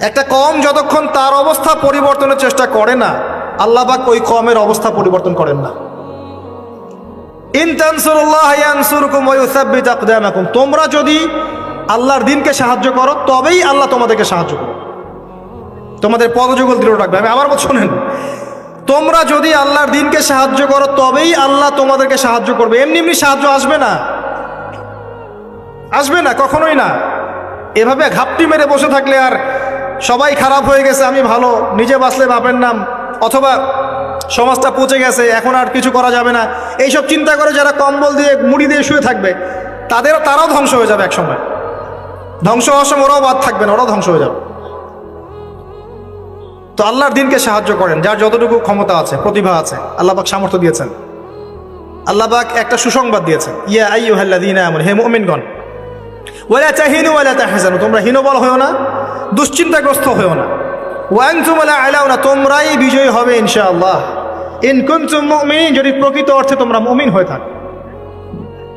একটা কম যতক্ষণ তার অবস্থা পরিবর্তনের চেষ্টা করে না আল্লাহবাক ওই কমের অবস্থা পরিবর্তন করেন না। তোমরা যদি আল্লাহর দিনকে সাহায্য করো, তবেই আল্লাহ তোমাদেরকে সাহায্য করবে। তোমাদের পদযুগল দৃঢ় রাখবে। আমি আবার শোনেন, তোমরা যদি আল্লাহর দিনকে সাহায্য করো, তবেই আল্লাহ তোমাদেরকে সাহায্য করবে। এমনি এমনি সাহায্য আসবে না। আসবে না, কখনোই না। এভাবে ঘাপটি মেরে বসে থাকলে আর সবাই খারাপ হয়ে গেছে, আমি ভালো। নিজে বাঁচলে বাপের নাম। অথবা সমাজটা পচে গেছে, এখন আর কিছু করা যাবে না। এইসব চিন্তা করে যারা কম্বল দিয়ে, মুড়ি দিয়ে শুয়ে থাকবে, তাদের তারাও ধ্বংস হয়ে যাবে একসময়। ধ্বংস হওয়ার সময় ওরাও বাদ থাকবে না, ওরাও ধ্বংস হয়ে যাবে। তো আল্লাহর দিনকে সাহায্য করেন, যার যতটুকু ক্ষমতা আছে, প্রতিভা আছে আল্লাহবাক সামর্থ্য দিয়েছেন। আল্লাহবাক একটা সুসংবাদ দিয়েছেন, ইয়া আইয়ুহাল্লাযীনা আমানু, হে মুমিনগণ, ওয়ালা তাহিনু ওয়ালা তাহজানু, তোমরা হীনবল হয়েও না দুশ্চিন্তাগ্রস্ত হয়েও না। ওয়ানতুম লা আলাউনা তোমরাই বিজয়ী হবে ইনশাআল্লাহ। ইন কুনতুম মুমিনিন, যদি প্রকৃত অর্থে তোমরা মুমিন হয়ে থাকো।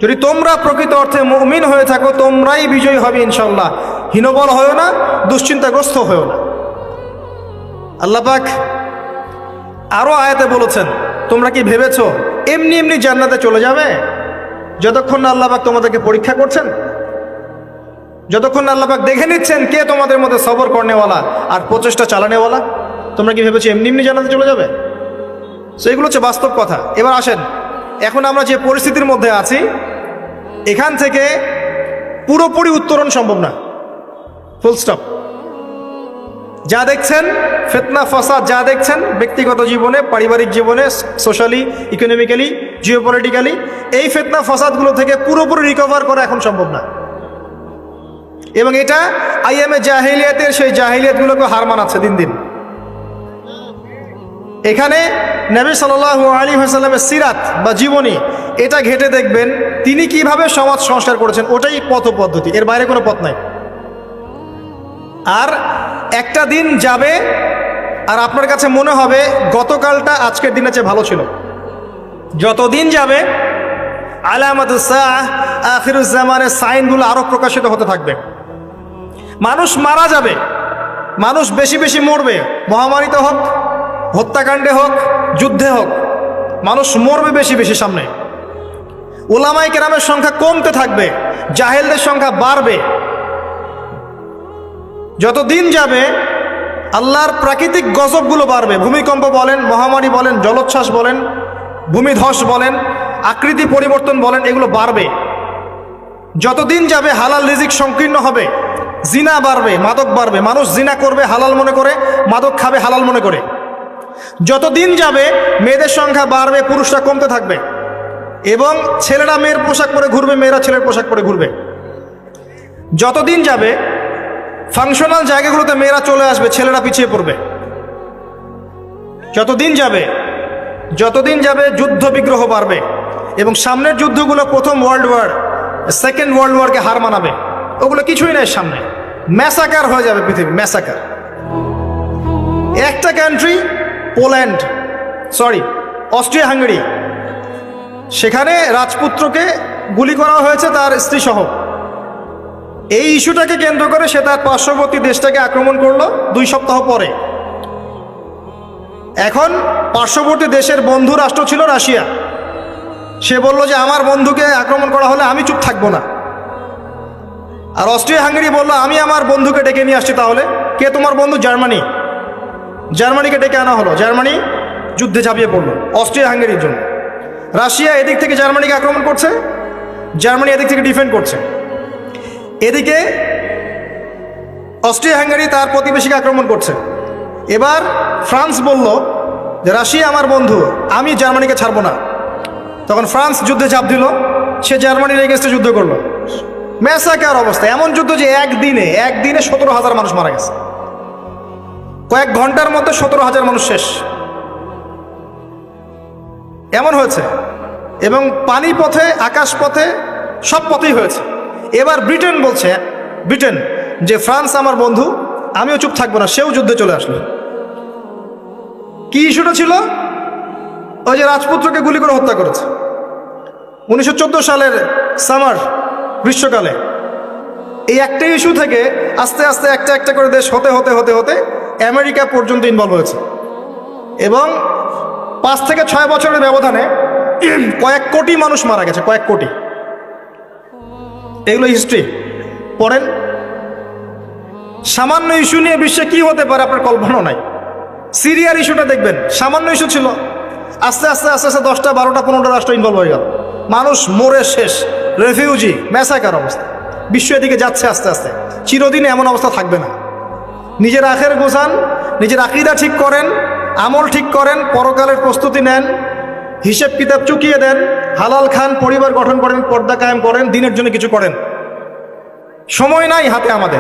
যদি তোমরা প্রকৃত অর্থে মুমিন হয়ে থাকো, তোমরাই বিজয়ী হবে ইনশাআল্লাহ। হীনবল হয়েও না, দুশ্চিন্তাগ্রস্ত হয়েও না। আল্লাহ পাক আরও আয়াতে বলেছেন, তোমরা কি ভেবেছো, এমনি এমনি জান্নাতে চলে যাবে? যতক্ষণ না আল্লাহ পাক তোমাদেরকে পরীক্ষা করছেন যতক্ষণ আল্লাহ দেখে নিচ্ছেন কে তোমাদের মধ্যে সবর করনেওয়ালা আর প্রচেষ্টা চালানেওয়ালা, তোমরা কি ভেবেছো এমনি এমনি জান্নাতে চলে যাবে? সো এগুলো হচ্ছে বাস্তব কথা। এবার আসেন, এখন আমরা যে পরিস্থিতির মধ্যে আছি, এখান থেকে পুরোপুরি উত্তরণ সম্ভব না। ফুল স্টপ যা দেখছেন, ফেতনা, ফসাদ যা দেখছেন, ব্যক্তিগত জীবনে, পারিবারিক জীবনে সোশ্যালি ইকোনমিক্যালি জিওপলিটিক্যালি এই ফেতনা, ফসাদগুলো থেকে পুরোপুরি রিকভার করা এখন সম্ভব না। এবং এটা আইএমএ জাহিলিয়াতের সেই জাহিলিয়াতগুলোকে হার মানাচ্ছে দিন দিন। এখানে নবী সাল্লাহ আলী হাসাল্লামের সিরাত বা জীবনী, এটা ঘেটে দেখবেন তিনি কীভাবে সমাজ সংস্কার করেছেন, ওটাই পথ পদ্ধতি, এর বাইরে কোনো পথ নাই। আর একটা দিন যাবে, আর আপনার কাছে মনে হবে গতকালটা আজকের দিনের চেয়ে ভালো ছিল। যত দিন যাবে আলামাতুসাহ আখিরুজ্জামানের সাইনগুলো আরও প্রকাশিত হতে থাকবে। মানুষ মারা যাবে। মানুষ বেশি বেশি মরবে। মহামারীতে হোক, হত্যাকাণ্ডে হোক, যুদ্ধে হোক, মানুষ মরবে বেশি বেশি সামনে। ওলামাই কেরামের সংখ্যা কমতে থাকবে, জাহেলদের সংখ্যা বাড়বে। যত দিন যাবে, আল্লাহর প্রাকৃতিক গজবগুলো বাড়বে। ভূমিকম্প বলেন, মহামারী বলেন, জলোচ্ছ্বাস বলেন, ভূমিধস বলেন, আকৃতি পরিবর্তন বলেন, এগুলো বাড়বে। যতদিন যাবে, হালাল রিজিক সংকীর্ণ হবে। জিনা বাড়বে, মাদক বাড়বে। মানুষ জিনা করবে, হালাল মনে করে, মাদক খাবে, হালাল মনে করে। যতদিন যাবে, মেয়েদের সংখ্যা বাড়বে, পুরুষরা কমতে থাকবে। এবং ছেলেরা মেয়ের পোশাক পরে ঘুরবে, মেয়েরা ছেলের পোশাক পরে ঘুরবে। যতদিন যাবে ফাংশনাল জায়গাগুলোতে মেয়েরা চলে আসবে, ছেলেরা পিছিয়ে পড়বে। যতদিন যাবে যতদিন যাবে, যুদ্ধ বিগ্রহ বাড়বে। এবং সামনের যুদ্ধগুলো প্রথম ওয়ার্ল্ড ওয়ার সেকেন্ড ওয়ার্ল্ড ওয়ারকে হার মানাবে। ওগুলো কিছুই নাই সামনে। ম্যাসাকার হয়ে যাবে পৃথিবী, ম্যাসাকার। একটা country Poland sorry Austria Hungary সেখানে রাজপুত্রকে গুলি করা হয়েছে তার স্ত্রী সহ এই ইস্যুটাকে কেন্দ্র করে সে তার পার্শ্ববর্তী দেশটাকে আক্রমণ করল দুই সপ্তাহ পরে। এখন পার্শ্ববর্তী দেশের বন্ধু রাষ্ট্র ছিল রাশিয়া। সে বলল যে, আমার বন্ধুকে আক্রমণ করা হলে আমি চুপ থাকব না। আর অস্ট্রিয়া হাঙ্গেরি বলল, আমি আমার বন্ধুকে ডেকে নিয়ে আসছি তাহলে। কে তোমার বন্ধু? জার্মানি। জার্মানিকে ডেকে আনা হলো। জার্মানি? যুদ্ধে ঝাঁপিয়ে পড়ল অস্ট্রিয়া হাঙ্গেরির জন্য। রাশিয়া এদিক থেকে জার্মানিকে আক্রমণ করছে? জার্মানি এদিক থেকে ডিফেন্ড করছে। এদিকে অস্ট্রিয়া হাঙ্গারি তার প্রতিবেশীকে আক্রমণ করছে। এবার ফ্রান্স বলল যে, রাশিয়া আমার বন্ধু, আমি জার্মানিকে ছাড়বো না। তখন ফ্রান্স যুদ্ধে চাপ দিল। সে জার্মানির এগেনস্টে যুদ্ধ করল। ম্যাসাকার অবস্থা। এমন যুদ্ধ যে একদিনে একদিনে সতেরো হাজার মানুষ মারা গেছে। কয়েক ঘণ্টার মধ্যে সতেরো হাজার মানুষ শেষ। এমন হয়েছে। এবং পানি পথে আকাশ পথে সব পথেই হয়েছে। এবার ব্রিটেন বলছে, ব্রিটেন, যে ফ্রান্স আমার বন্ধু, আমিও চুপ থাকব না, সেও যুদ্ধে চলে আসলো। কি ইস্যুটা ছিল? ওই যে রাজপুত্রকে গুলি করে হত্যা করেছে। উনিশশো চোদ্দ সালের সামার গ্রীষ্মকালে। এই একটা ইস্যু থেকে আস্তে আস্তে একটা একটা করে দেশ হতে হতে হতে হতে আমেরিকা পর্যন্ত ইনভলভ হয়েছে। এবং পাঁচ থেকে ছয় বছরের ব্যবধানে কয়েক কোটি মানুষ মারা গেছে, কয়েক কোটি। এগুলো হিস্ট্রি পড়েন। সামান্য ইস্যু নিয়ে বিশ্বে কি হতে পারে আপনার কল্পনা নাই। সিরিয়ার ইস্যুটা দেখবেন। সামান্য ইস্যু ছিল। আস্তে আস্তে আস্তে আস্তে দশটা, বারোটা, পনেরোটা রাষ্ট্র ইনভলভ হয়ে গেল। মানুষ মরে শেষ। রেফিউজি। মেসাকার অবস্থা। বিশ্ব এদিকে যাচ্ছে আস্তে আস্তে। চিরদিন এমন অবস্থা থাকবে না। নিজের আখের গোছান, নিজের আকিদা ঠিক করেন, আমল ঠিক করেন, পরকালের প্রস্তুতি নেন, হিসেব কিতাব চুকিয়ে দেন, হালাল খান পরিবার গঠন করেন, পর্দা কায়েম করেন, দিনের জন্য কিছু করেন। সময় নাই হাতে আমাদের।